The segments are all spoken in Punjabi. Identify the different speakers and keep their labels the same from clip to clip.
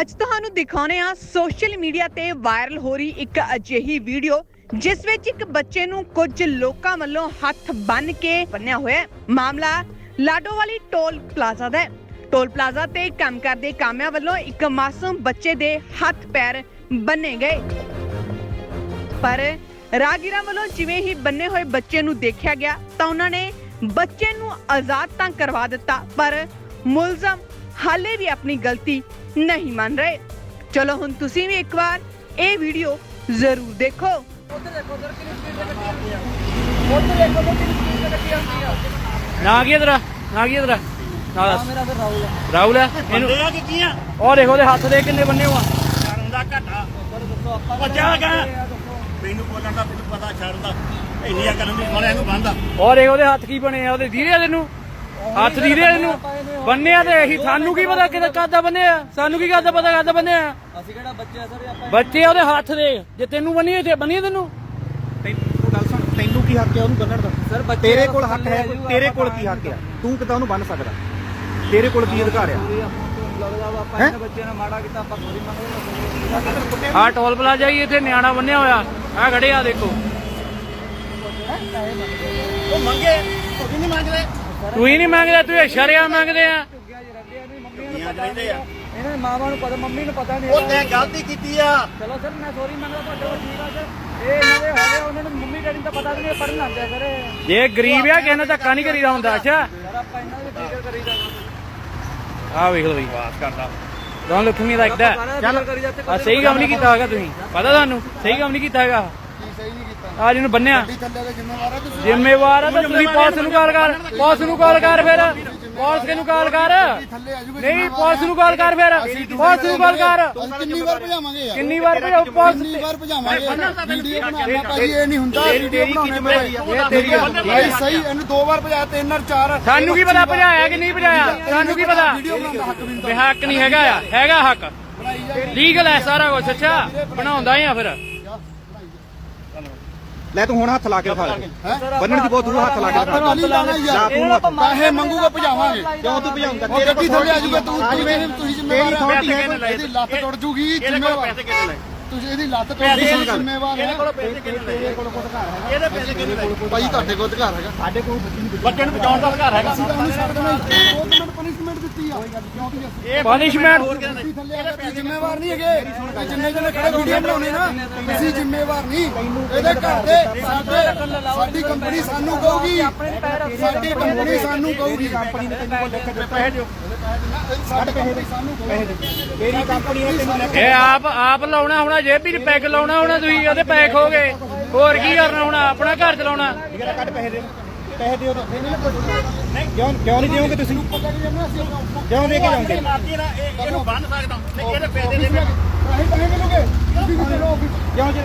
Speaker 1: ਅੱਜ ਤੁਹਾਨੂੰ ਦਿਖਾਉਣੇ ਆ ਸੋਸ਼ਲ ਮੀਡੀਆ ਤੇ ਵਾਇਰਲ ਹੋ ਰਹੀ ਇੱਕ ਅਜਿਹੀ ਵੀਡੀਓ, ਜਿਸ ਵਿੱਚ ਇੱਕ ਬੱਚੇ ਨੂੰ ਕੁਝ ਲੋਕਾਂ ਵੱਲੋਂ ਹੱਥ ਬੰਨ ਕੇ ਬੰਨਿਆ ਹੋਇਆ ਮਾਮਲਾ ਲਾਡੋਵਾਲੀ ਟੋਲ ਪਲਾਜ਼ਾ ਦਾ ਹੈ। ਟੋਲ ਪਲਾਜ਼ਾ ਤੇ ਕੰਮ ਕਰਦੇ ਕਾਮਿਆਂ ਵੱਲੋਂ ਇੱਕ ਮਾਸੂਮ ਬੱਚੇ ਦੇ ਹੱਥ ਪੈਰ ਬੰਨੇ ਗਏ। ਪਰ ਰਾਗੀਰਾਂ ਵੱਲੋਂ ਜਿਵੇਂ ਹੀ ਬੰਨੇ ਹੋਏ ਬੱਚੇ ਨੂੰ ਦੇਖਿਆ ਗਿਆ, ਤਾਂ ਉਹਨਾਂ ਨੇ ਬੱਚੇ ਨੂੰ ਆਜ਼ਾਦ ਤਾਂ ਕਰਵਾ ਦਿੱਤਾ, ਪਰ ਮੁਲਜ਼ਮ ਹਾਲੇ ਵੀ ਆਪਣੀ ਗਲਤੀ ਨਹੀਂ ਮੰਨ ਰਹੇ। ਚਲੋ ਹੁਣ ਤੁਸੀਂ ਵੀ ਇੱਕ ਵਾਰ ਇਹ ਵੀਡੀਓ ਜ਼ਰੂਰ ਦੇਖੋ।
Speaker 2: ਨਾ ਕੀ ਤੇਰਾ? ਨਾ ਕੀ ਤੇਰਾ? ਨਾ ਦੱਸ।
Speaker 3: ਮੇਰਾ ਫਿਰ ਰਾਹੁਲ ਹੈ
Speaker 2: ਰਾਹੁਲ ਹੈ ਇਹਨੂੰ
Speaker 4: ਬੰਦੇ ਆ ਕਿ ਕੀ ਆ?
Speaker 2: ਉਹ ਦੇਖੋ ਉਹਦੇ ਹੱਥ ਦੇ ਕਿੰਨੇ ਬੰਨੇ ਹੋਆ
Speaker 4: ਸ਼ਰਮ ਦਾ ਘਾਟਾ।
Speaker 3: ਦੱਸੋ ਆਪਾਂ
Speaker 4: ਉਹ ਜਾ ਗਾ ਮੈਨੂੰ ਬੋਲਣ ਦਾ ਪਤਾ ਸ਼ਰਮ ਦਾ। ਇੰਨੀਆਂ ਕਰਨ ਦੀ ਸਾਲਿਆਂ ਨੂੰ ਬੰਦਾ
Speaker 2: ਉਹ ਦੇਖੋ ਉਹਦੇ ਹੱਥ ਕੀ ਬਣੇ ਆ ਉਹਦੇ ਦੀਦੇ ਤੈਨੂੰ। ਹੱਥ ਦੀਦੇ ਤੈਨੂੰ ਬੰਨਿਆ ਤੇ ਇਹੀ। ਸਾਨੂੰ ਕੀ ਪਤਾ ਕਿਹਦਾ ਕਾਦਾ ਬੰਨਿਆ? ਸਾਨੂੰ ਕੀ ਕਾਦਾ ਪਤਾ ਕਾਦਾ ਬੰਨਿਆ?
Speaker 3: ਅਸੀਂ ਕਿਹੜਾ ਬੱਚੇ ਆ ਸਰ ਆਪਾਂ?
Speaker 2: ਬੱਚੇ ਉਹਦੇ ਹੱਥ ਦੇ। ਜੇ ਤੈਨੂੰ ਬੰਨੀ ਤੇ ਬੰਨੀ ਤੈਨੂੰ।
Speaker 5: ਤੈਨੂੰ ਗੱਲ ਸੁਣ ਤੈਨੂੰ ਕੀ ਹੱਕ ਹੈ ਉਹਨੂੰ ਬੰਨਣ ਦਾ?
Speaker 3: ਸਰ ਬੱਚੇ
Speaker 5: ਤੇਰੇ
Speaker 3: ਦਾ
Speaker 5: ਕੋਲ ਹੱਕ ਹੈ ਤੇਰੇ ਕੋਲ ਕੀ ਹੱਕ ਹੈ ਤੂੰ ਕਿਦਾਂ ਉਹਨੂੰ ਬੰਨ ਸਕਦਾ? ਤੇਰੇ ਕੋਲ ਕੀ ਅਧਿਕਾਰ ਆ?
Speaker 3: ਇਹਨਾਂ
Speaker 2: ਆਹ ਟੋਲ ਪਲਾਜ਼ਾ ਹੀ ਇੱਥੇ ਨਿਆਣਾ ਬੰਨਿਆ ਹੋਇਆ। ਆ ਖੜੇ ਆ ਦੇਖੋ।
Speaker 4: ਉਹ ਮੰਗੇ ਉਹ ਵੀ ਨਹੀਂ ਮੰਗਦੇ।
Speaker 2: ਤੂੰ ਹੀ ਨਹੀਂ ਮੰਗਦਾ ਤੂੰ ਸ਼ਰਿਆ ਮੰਗਦੇ ਆ।
Speaker 4: ਰਹਿੰਦੇ
Speaker 3: ਇਹਨਾਂ ਦੇ ਮਾਵਾਂ ਨੂੰ ਪਤਾ ਮੰਮੀ ਨੂੰ ਪਤਾ ਨਹੀਂ
Speaker 4: ਉਹ ਤੇ ਗਲਤੀ ਕੀਤੀ ਆ।
Speaker 3: ਚਲੋ ਸਰ ਮੈਂ ਸੋਰੀ ਮੰਗਦਾ ਤੁਹਾਡੇ ਕੋਲ ਠੀਕ ਆ ਸਰ। ਇਹ ਇਹਨਾਂ ਦੇ ਹੈਗੇ ਉਹਨਾਂ ਨੂੰ ਮੰਮੀ ਡੈਡੀ ਨੂੰ ਤਾਂ ਪਤਾ ਵੀ ਨਹੀਂ ਪੜਨ ਗਿਆ ਸਰ ਇਹ।
Speaker 2: ਜੇ ਗਰੀਬ ਆ ਕਿਸੇ ਨਾਲ ਧੱਕਾ ਨਹੀਂ ਕਰੀਦਾ ਹੁੰਦਾ ਅੱਛਾ।
Speaker 3: ਸਰ ਆਪਾਂ ਇਹਨਾਂ ਦੀ ਫਿਕਰ ਕਰੀਦਾ
Speaker 2: ਆ ਵੇਖ ਲਓ ਜੀ।
Speaker 4: ਬਾਤ ਕਰਦਾ।
Speaker 2: Don't look me like that
Speaker 3: ਚੱਲ ਕਰੀ ਜਾਂਦੇ
Speaker 2: ਆ ਸਹੀ ਕੰਮ ਨਹੀਂ ਕੀਤਾ ਹੈਗਾ ਤੁਸੀਂ। ਪਤਾ ਤੁਹਾਨੂੰ? ਸਹੀ ਕੰਮ ਨਹੀਂ ਕੀਤਾ ਹੈਗਾ ਆ ਜਿਹਨੂੰ ਬੰਨਿਆ। ਜ਼ਿੰਮੇਵਾਰ ਆ ਤਾਂ ਤੁਸੀਂ ਪੁਲਿਸ ਨੂੰ ਕਾਲ ਕਰ ਪੁਲਿਸ ਨੂੰ ਕਾਲ ਕਰ ਫਿਰ। ਪੁਲਿਸ ਕਿਹਨੂੰ ਕਾਲ ਕਰ? ਨਹੀਂ ਪੁਲਿਸ ਨੂੰ ਕਾਲ ਕਰ ਫਿਰ। ਪੁਲਿਸ ਨੂੰ ਕਾਲ ਕਰ।
Speaker 6: ਕਿੰਨੀ ਵਾਰ ਭਜਾਵਾਂਗੇ ਯਾਰ?
Speaker 2: ਕਿੰਨੀ ਵਾਰ ਭਜਾਓ? ਪੁਲਿਸ
Speaker 6: ਕਿੰਨੀ ਵਾਰ ਭਜਾਵਾਂਗੇ? ਵੀਡੀਓ ਬਣਾਉਣਾ ਭਾਈ ਇਹ ਨਹੀਂ ਹੁੰਦਾ ਵੀਡੀਓ ਬਣਾਉਣੇ ਭਾਈ।
Speaker 2: ਇਹ ਤੇਰੀ।
Speaker 6: ਭਾਈ ਸਹੀ ਇਹਨੂੰ ਦੋ ਵਾਰ ਭਜਾਇਆ ਤਿੰਨ ਨਾਲ ਚਾਰ
Speaker 2: ਸਾਨੂੰ ਕੀ ਪਤਾ ਭਜਾਇਆ ਕਿ ਨਹੀਂ ਭਜਾਇਆ? ਸਾਨੂੰ ਕੀ ਪਤਾ?
Speaker 6: ਵੀਡੀਓ ਬਣਾਉਣ ਦਾ ਹੱਕ ਵੀ ਨਹੀਂ
Speaker 2: ਵੀ ਹੱਕ ਨਹੀਂ ਹੈਗਾ ਆ ਹੈਗਾ ਹੱਕ। ਲੀਗਲ ਹੈ ਸਾਰਾ ਕੁਝ ਅੱਛਾ। ਬਣਾਉਂਦਾ ਹੀ ਆ ਫਿਰ।
Speaker 5: ਲੈ ਤੂੰ ਹੁਣ ਹੱਥ ਲਾ ਕੇ ਵਿਖਾ ਬੰਨਣ ਦੀ ਬਹੁਤ ਦੂਰ ਹੱਥ ਲਾ ਕੇ ਵਿਖਾ
Speaker 6: ਨਹੀਂ ਲਾਣਾ ਯਾਰ ਪੈਸੇ ਮੰਗੂਗਾ ਭਜਾਵਾਂਗੇ।
Speaker 5: ਕਿਉਂ ਤੂੰ ਭਜਾਉਂਦਾ?
Speaker 6: ਉਹ ਗੱਡੀ ਥੱਲੇ ਆ। ਤੂੰ ਤੁਸੀਂ ਤੁਸੀਂ ਜ਼ਿੰਮੇਵਾਰ ਹੋ
Speaker 4: ਪੈਸੇ ਕਿਹਨੇ ਲਏ?
Speaker 6: ਇਹਦੀ ਲੱਤ ਟੁੱਟ ਜੂਗੀ
Speaker 4: ਇਹਦੇ ਕੋਲ
Speaker 6: ਜ਼ਿੰਮੇਵਾਰ।
Speaker 4: ਪੈਸੇ ਕਿਹਨੇ ਲਏ?
Speaker 6: ਤੁਸੀਂ ਇਹਦੀ ਲੱਤ ਟੁੱਟ ਜੂਗੀ? ਜ਼ਿੰਮੇਵਾਰ
Speaker 4: ਇਹਦੇ ਕੋਲ ਪੈਸੇ ਕਿਹਨੇ ਲਏ?
Speaker 6: ਤੇਰੇ ਕੋਲ ਕੋਈ ਅਧਿਕਾਰ ਹੈਗਾ
Speaker 4: ਇਹਦੇ ਪੈਸੇ ਕਿਹਨੇ ਲਏ
Speaker 6: ਭਾਈ ਤੁਹਾਡੇ ਕੋਲ ਅਧਿਕਾਰ ਹੈਗਾ।
Speaker 5: ਸਾਡੇ ਕੋਲ ਬੱਚੀ ਨੂੰ
Speaker 4: ਬੱਚੇ ਨੂੰ ਬਚਾਉਣ ਦਾ ਅਧਿਕਾਰ ਹੈਗਾ।
Speaker 6: ਅਸੀਂ ਤਾਂ ਉਹਨੂੰ ਛੱਡ ਦੇਣਾ ਉਹ ਤਾਂ ਮੈਨੂੰ ਪਨਿਸ਼ਮੈਂਟ ਦਿੱਤੀ ਆ ਕਿਉਂਕਿ ਅਸੀਂ ਕੇ ਤੁਸੀਂ ਜ਼ਿੰਮੇਵਾਰ ਨਹੀਂ ਹੈਗੇ? ਜਿੰਨੇ ਜਣੇ ਖੜੇ ਵੀਡੀਓ ਬਣਾਉਣੇ ਨਾ ਤੁਸੀਂ ਜ਼ਿੰਮੇਵਾਰ ਨਹੀਂ। ਇਹਦੇ ਘਰ ਦੇ ਸਾਡੇ ਸਾਡੀ ਕੰਪਨੀ ਸਾਨੂੰ ਕਹੂਗੀ। ਸਾਡੀ ਕੰਪਨੀ ਸਾਨੂੰ ਕਹੂਗੀ। ਕੰਪਨੀ ਨੇ ਤੈਨੂੰ ਲਿਖ ਕੇ ਪੈਸੇ ਦਿਓ। ਸਾਡੇ ਪੈਸੇ ਸਾਨੂੰ ਕਹੂਗੀ।
Speaker 5: ਤੇਰੀ ਕੰਪਨੀ ਨੇ ਤੈਨੂੰ ਲੈ
Speaker 2: ਇਹ ਆਪ ਆਪ ਲਾਉਣਾ ਹੋਣਾ ਜੇਬ ਵੀ ਪੈਗ ਲਾਉਣਾ ਹੋਣਾ ਤੁਸੀਂ ਉਹਦੇ ਪੈਗ ਹੋ ਗਏ ਹੋਰ ਕੀ ਕਰਨਾ ਹੋਣਾ? ਆਪਣਾ ਘਰ ਚਲਾਉਣਾ।
Speaker 5: ਕੇ ਕੱਢ ਪੈਸੇ ਦੇ। ਪੈਸੇ ਦਿਓ ਤਾਂ। ਨਹੀਂ ਕਿਉਂ ਕਿਉਂ ਨਹੀਂ ਦਿਓਗੇ ਤੁਸੀਂ? ਕਿਉਂ ਦੇ ਕੇ ਜਾਓਗੇ?
Speaker 4: ਮਾਰਦੀ ਨਾ ਇਹ- ਇਹਨੂੰ ਬੰਨ ਸਕਦਾ ਨਹੀਂ ਇਹਦੇ ਪੈਸੇ ਦੇ ਦੇ।
Speaker 6: ਪੈਸੇ ਪੈਸੇ ਮਿਲੋਗੇ ਤੁਸੀਂ ਚਲੋ ਆਫਿਸ
Speaker 5: ਕਿਉਂ ਜੇ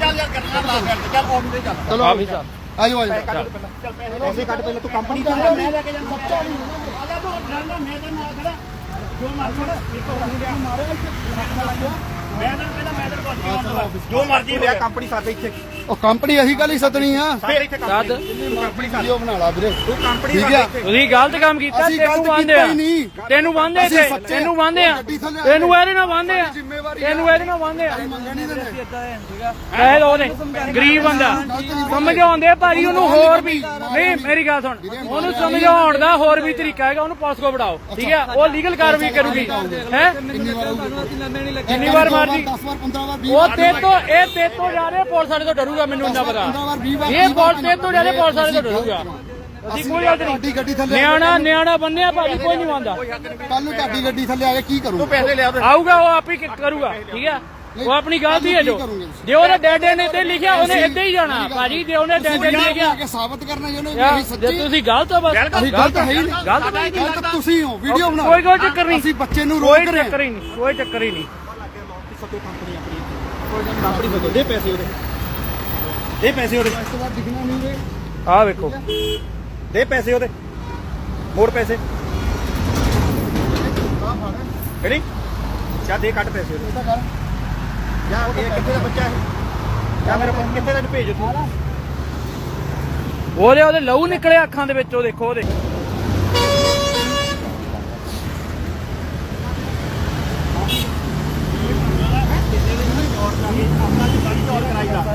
Speaker 4: ਚੱਲ ਯਾਰ ਕਰਨਾ ਲਾ ਕਰ ਚੱਲ ਆਫਿਸ ਤੇ ਚੱਲ।
Speaker 6: ਚਲੋ
Speaker 2: ਆਫਿਸ ਆ
Speaker 6: ਆਜੋ ਆਜੋ।
Speaker 5: ਪੈਸੇ ਕੱਢ ਪਹਿਲਾਂ। ਤੂੰ ਕੰਪਨੀ ਤੋਂ
Speaker 4: ਮੈਂ ਲੈ ਕੇ ਜਾਂਦਾ ਆ ਜਾ ਤੂੰ। ਡਰਨਾ ਮੈਂ ਤੇ ਨਾਲ ਖੜਾ। ਜੋ ਮਰਜ਼ੀ ਇੱਕ ਹੋਰ ਲਿਆ ਮਾਰੇ ਮੈਂ ਤਾਂ ਮੈਂ ਜੋ ਮਰਜ਼ੀ
Speaker 5: ਕੰਪਨੀ ਸਾਡੇ ਇੱਥੇ।
Speaker 6: ਉਹ ਕੰਪਨੀ ਅਸੀਂ ਕੱਲ ਹੀ ਸੱਦਣੀ ਆ?
Speaker 5: ਸਾਡੇ ਇੱਥੇ
Speaker 2: ਦੱਦ
Speaker 5: ਕੰਪਨੀ
Speaker 6: ਵੀਡੀਓ ਬਣਾ ਲਾ ਵੀਰੇ।
Speaker 5: ਤੂੰ ਕੰਪਨੀ
Speaker 6: ਠੀਕ
Speaker 5: ਸਾਡੇ
Speaker 6: ਆ?
Speaker 5: ਇੱਥੇ।
Speaker 2: ਤੁਸੀਂ ਗਲਤ ਕੰਮ ਕੀਤਾ ਤੈਨੂੰ ਬੰਦੇ
Speaker 6: ਕੀਤਾ
Speaker 2: ਆ। ਤੈਨੂੰ ਬੰਦੇ ਆ ਤੈਨੂੰ ਇਹਦੇ ਨਾਲ ਬੰਦੇ ਆ। ਤੈਨੂੰ ਇਹਦੇ ਨਾਲ ਬੰਦੇ ਆ।
Speaker 6: ਮੰਗਣ ਨਹੀਂ ਦਿੰਦੇ।
Speaker 3: ਇਦਾਂ ਹੈ ਠੀਕਾ
Speaker 2: ਪੈਸੇ ਦੋ ਨੇ ਗਰੀਬ ਬੰਦਾ। ਸਮਝਾਉਂਦੇ ਭਾਜੀ ਉਹਨੂੰ ਹੋਰ ਵੀ। ਨਹੀਂ ਮੇਰੀ ਗੱਲ ਸੁਣ। ਉਹਨੂੰ ਸਮਝਾਉਣ ਦਾ ਹੋਰ ਵੀ ਤਰੀਕਾ ਹੈਗਾ ਉਹਨੂੰ ਪੁਲਿਸ ਕੋ ਬਿਠਾਓ ਠੀਕ ਹੈ ਉਹ ਲੀਗਲ ਕਾਰਵਾਈ ਕਰੂਗੀ। ਹੈ?
Speaker 3: ਕਿੰਨੀ ਵਾਰ
Speaker 2: ਮਾਰਦੀ
Speaker 6: 10 ਵਾਰ 15 ਵਾਰ 20
Speaker 2: ਉਹ ਤੇ ਤੋਂ ਇਹ ਤੇ ਤੋਂ ਜ਼ਿਆਦਾ ਪੁਲਿਸ ਵਾਲੇ ਤੋਂ ਡਰੂਗਾ ਮੈਨੂੰ ਇੰਨਾ ਪਤਾ।
Speaker 6: 15 ਵਾਰ 20 ਵਾਰ
Speaker 2: ਇਹ ਪੁਲਿਸ ਤੇ ਤੋਂ ਜ਼ਿਆਦਾ ਪੁਲਿਸ ਵਾਲੇ ਤੋਂ ਡਰੂਗਾ। ਅਸੀਂ ਕੋਈ ਗੱਲ
Speaker 6: ਤੁਹਾਡੀ
Speaker 2: ਨਹੀਂ
Speaker 6: ਗੱਡੀ ਥੱਲੇ
Speaker 2: ਨਿਆਣਾ ਨਿਆਣਾ ਬੰਨਿਆ ਭਾਜੀ ਕੋਈ ਨਹੀਂ ਮੰਨਦਾ
Speaker 6: ਕੱਲ ਨੂੰ ਤੁਹਾਡੀ ਗੱਡੀ ਥੱਲੇ ਆ ਕੇ ਕੀ ਕਰੂੰ
Speaker 4: ਪੈਸੇ ਲਿਆ
Speaker 2: ਆਊਗਾ ਉਹ ਆਪ ਹੀ ਕ- ਕਰੂਗਾ ਠੀਕ ਹੈ? ਉਹ ਆਪਣੀ ਗਲਤੀ ਹੈ ਜੋ। ਜੇ ਉਹਨੇ ਡੈਡੇ ਨੇ ਤੇ ਲਿਖਿਆ ਉਹਨੇ ਇੱਦਾਂ ਹੀ ਜਾਣਾ। ਭਾਜੀ ਜੇ ਉਹਨੇ ਡੈਡੇ ਨੇ ਲਿਖਿਆ।
Speaker 6: ਕੇ ਸਾਬਤ ਕਰਨਾ ਜੀ ਉਹਨੇ
Speaker 2: ਯਾਰ,
Speaker 6: ਵੀ
Speaker 2: ਜੇ
Speaker 6: ਸੱਚੀ।
Speaker 2: ਤੁਸੀਂ ਗਲਤ ਹੋ ਬਸ।
Speaker 6: ਅਸੀਂ ਗਲਤ ਹੈ ਹੀ ਨਹੀਂ।
Speaker 2: ਗਲਤ ਨਹੀਂ।
Speaker 6: ਗਲਤ ਤੁਸੀਂ ਹੋ ਵੀਡੀਓ ਬਣਾਓ।
Speaker 2: ਕੋਈ ਕੋਈ ਚੱਕਰ ਨਹੀਂ।
Speaker 6: ਅਸੀਂ ਬੱਚੇ ਨੂੰ
Speaker 2: ਕੋਈ
Speaker 6: ਰੋਕ ਰਹੇ
Speaker 2: ਚੱਕਰ ਹੀ ਨਹੀਂ ਕੋਈ ਚੱਕਰ ਹੀ ਨਹੀਂ।
Speaker 5: ਆਪਣੀ ਦੇ ਪੈਸੇ ਉਹਦੇ ਦੇ ਪੈਸੇ ਉਹਦੇ
Speaker 6: ਇਸ ਤੋਂ ਬਾਅਦ ਦਿਖਣਾ ਨਹੀਂ। ਵੇ
Speaker 2: ਆਹ ਵੇਖੋ।
Speaker 5: ਦੇ ਪੈਸੇ ਉਹਦੇ। ਮੋੜ ਪੈਸੇ। ਆ ਫੜ ਕਿਹੜੀ? ਚਾ ਦੇ ਕੱਟ ਪੈਸੇ ਉਹਦੇ।
Speaker 6: ਇਹਦਾ ਕਰ।
Speaker 5: ਯਾ ਇਹ ਕਿੱਥੇ ਦਾ ਬੱਚਾ ਹੈ ਯਾ ਮੇਰੇ ਕੋਲ ਕਿੱਥੇ ਦਾ ਭੇਜੋ ਤੂੰ?
Speaker 2: ਉਹਦੇ ਉਹਦੇ ਲਹੂ ਨਿਕਲੇ ਅੱਖਾਂ ਦੇ ਵਿੱਚੋਂ ਦੇਖੋ ਉਹਦੇ।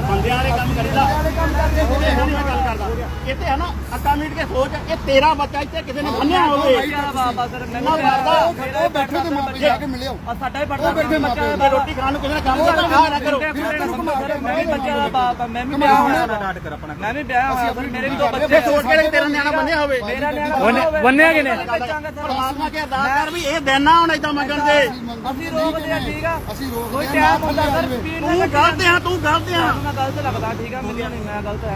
Speaker 2: ਬੰਦਿਆਂ ਵਾਲੇ ਕੰਮ ਕਰੀਦਾ।
Speaker 4: ਇੱਥੇ ਹੈ ਨਾ ਅੱਕਾ ਮੀਟ ਕੇ ਸੋਚ ਇਹ ਤੇਰਾ ਬੱਚਾ ਇੱਥੇ ਕਿਸੇ ਨੇ ਬੰਨਿਆ ਹੋਵੇ।
Speaker 3: ਬਾਬਾ ਸਰ
Speaker 4: ਨਾ ਮਾਰਦਾ
Speaker 6: ਉਹ ਬੈਠੇ ਤੇ ਮਾਪੇ ਜਾ ਕੇ ਮਿਲਿਓ।
Speaker 3: ਆ ਸਾਡਾ ਹੀ
Speaker 6: ਉਹ
Speaker 3: ਪੜਦਾ
Speaker 6: ਬੈਠੇ ਮਾਪੇ
Speaker 4: ਤੇ ਰੋਟੀ ਖਾਣ ਨੂੰ ਕਿਸੇ ਨੇ ਕੰਮ ਕਰਨਾ ਆਹ ਨਾ ਕਰੋ
Speaker 3: ਮੈਂ ਵੀ ਬੱਚਾ ਦਾ ਬਾਪ ਆ, ਮੈਂ ਵੀ ਵਿਆਹ ਹੋਇਆ। ਵਾ। ਮੈਂ ਵੀ ਵਿਆਹ ਹੋਇਆ ਸਰ ਮੇਰੇ ਵੀ ਦੋ ਬੱਚੇ
Speaker 4: ਇਹ ਸੋਚ ਕੇ ਤੇਰਾ ਨਿਆਣਾ ਬੰਨਿਆ ਹੋਵੇ।
Speaker 3: ਮੇਰਾ ਨਿਆਣਾ
Speaker 2: ਬੰਨਿਆ- ਬੰਨਿਆ ਕਿਨੇ
Speaker 4: ਪਰਮਾਤਮਾ ਕੇ ਅਰਦਾਸ ਕਰ ਵੀ ਇਹ ਦਿਨ ਨਾ ਹੁਣ ਏਦਾਂ ਮੰਗਣ ਦੇ।
Speaker 3: ਅਸੀਂ ਰੋਕਦੇ ਆ ਠੀਕ ਆ
Speaker 6: ਅਸੀਂ ਰੋਕਦੇ
Speaker 3: ਕੋਈ
Speaker 6: ਆ,
Speaker 3: ਟਾਈਮ
Speaker 6: ਨਾ
Speaker 3: ਹੁੰਦਾ ਸਰ
Speaker 6: ਜਾਵੇ।
Speaker 3: ਸਪੀਡ
Speaker 4: ਤੂੰ ਗਲਤ ਆ ਤੂੰ ਗਲਤ ਆ।
Speaker 3: ਮੈਂ ਗਲਤ ਲੱਗਦਾ ਠੀਕ ਆ ਮੈਨੂੰ ਨਹੀਂ ਮੈਂ ਗਲਤ ਹੈ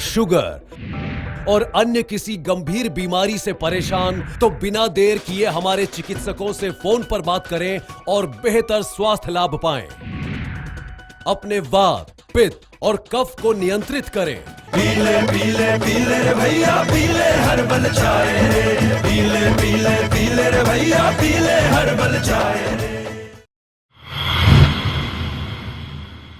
Speaker 7: शुगर और अन्य किसी गंभीर बीमारी से परेशान तो बिना देर किए हमारे चिकित्सकों से फ़ोन पर बात करें और बेहतर स्वास्थ्य लाभ पाएँ। अपने वात, पित्त और कफ को नियंत्रित करें।
Speaker 8: पीले पीले पीले रे भैया, पीले हर बन जाए पीले पीले पीले रे भैया, पीले हर बन जाए